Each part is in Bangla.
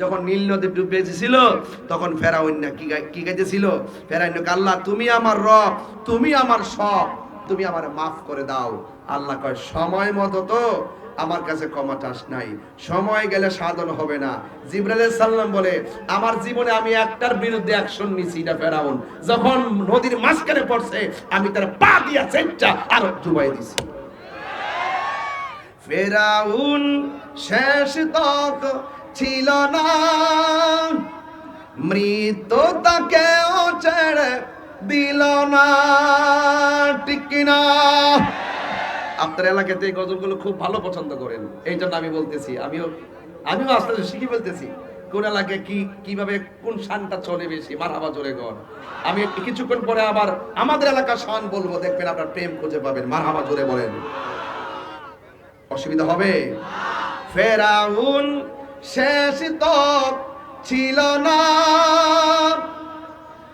যখন নীল নদী ডুবেছিল তখন ফেরাউন না কি গাই- কি গাইতেছিল? ফেরাউন আল্লাহ, তুমি আমার রব, তুমি আমার সব, তুমি আমার মাফ করে দাও। আল্লাহ কয়, সময় মতো তো আমার কাছে ক্ষমা চাস নাই। সময় গেলে সাধন হবে না। জিব্রাইল সাল্লাম বলে, আমার জীবনে আমি একটার বিরুদ্ধে অ্যাকশন নিছি এটা ফেরাউন। যখন নদীর মাঝখানে পড়ছে, আমি তার পা দিয়া চেষ্টা আর ডুবাই দিছি। ফেরাউন শেষ তক ছিল না। মৃত্যু তাকেও ছেড়ে দিল না। ঠিক কিনা আপনার এলাকাতে এই গজলগুলো খুব ভালো পছন্দ করেন। এই জন্য আমি বলতেছি, আমিও আমিও আস্তে আস্তে শিখে ফেলতেছি কোন এলাকায় কি কীভাবে কোন শানটা চলে বেশি মার হাবা জোরে গর আমি কিছুক্ষণ পরে আবার আমাদের এলাকার শান বলব, দেখবেন আপনার প্রেম খুঁজে পাবেন মার হাবা জোরে বলেন। অসুবিধা হবে? ফেরাউন শেষ তক ছিল না।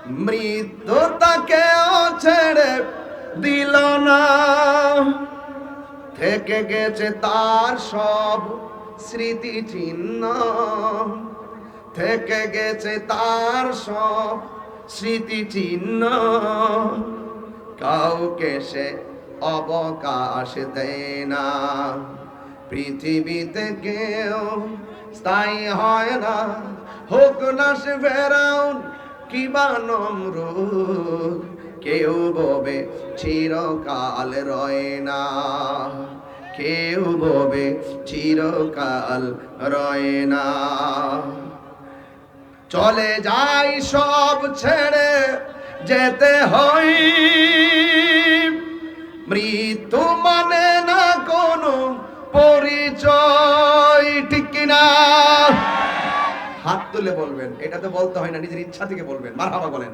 মৃত্যু তাকেও ছেড়ে দিল না। থেকে গেছে তার সব স্মৃতি চিহ্ন। থেকে গেছে তার সব স্মৃতি চিহ্ন। কাউকে সে অবকাশ দেয় না। পৃথিবীতে কেউ স্থায়ী হয় না। হোক না সে ফেরাউন কিবা নমরুদ কেউ ববে চিরকাল রয় না। কেউ ববে চিরকাল রয় না। চলে যাই সব ছেড়ে যেতে হয়। মৃত্যু মানে না কোনো পরিচয়। তুলে বলবেন, এটা তো বলতে হয় না, নিজের ইচ্ছা থেকে বলবেন, মারহাবা বলেন।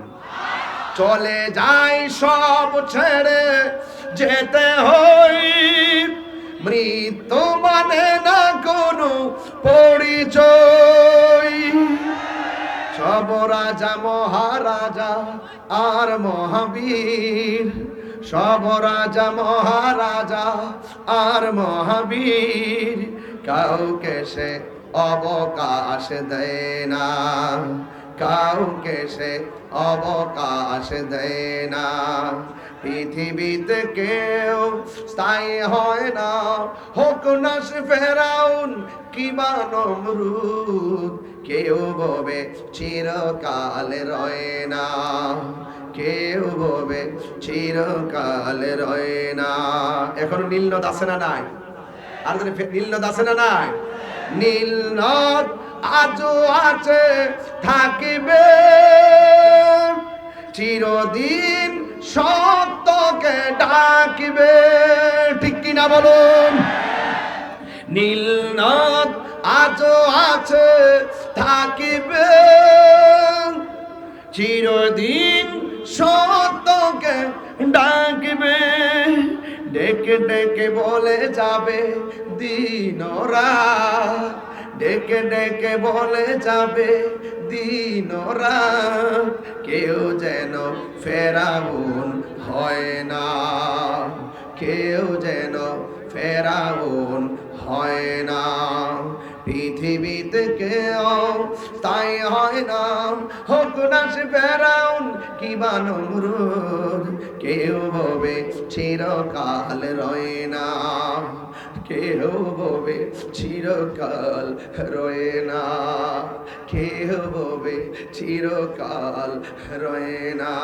চলে যাই সব ছেড়ে যেতে হই মৃত্যু মানে না কোনো পরিচয়। সব রাজা, মহারাজা আর মহাবীর, সব রাজা, মহারাজা আর মহাবীর, কাউকে সে অবকাশ দেয় না কাউকে সে অবকাশ দেয় না পৃথিবীতে কেউ স্থায়ী হয় না। হোক না সে ফেরাউন কিবা নমরুদ কেউ ববে চিরকাল রয় না। কেউ ববে চিরকাল রয় না। এখন নীলনদ আছে না নাই? আর নীলনদ আছে না নাই? নীলনদ আজও আছে, থাকিবে। চিরদিন সত্যকে ডাকিবে। ঠিক কিনা বলুন? নীল নদ আজও আছে, থাকিবে। চিরদিন সত্যকে ডেকে ডেকে বলে যাবে দিনরা। ডেকে ডেকে বলে যাবে দিনরা। কেউ যেন ফেরাউন হয় না। কেউ যেন ফেরাউন হয় না। পৃথিবীতে কেউ তাই হয় না। হোক না সে ফেরাউন কি বানমরুদ কেউ ববে চিরকাল রয় না। কেউ ববে চিরকাল রয়ে না। কেউ ববে চিরকাল রয়ে না।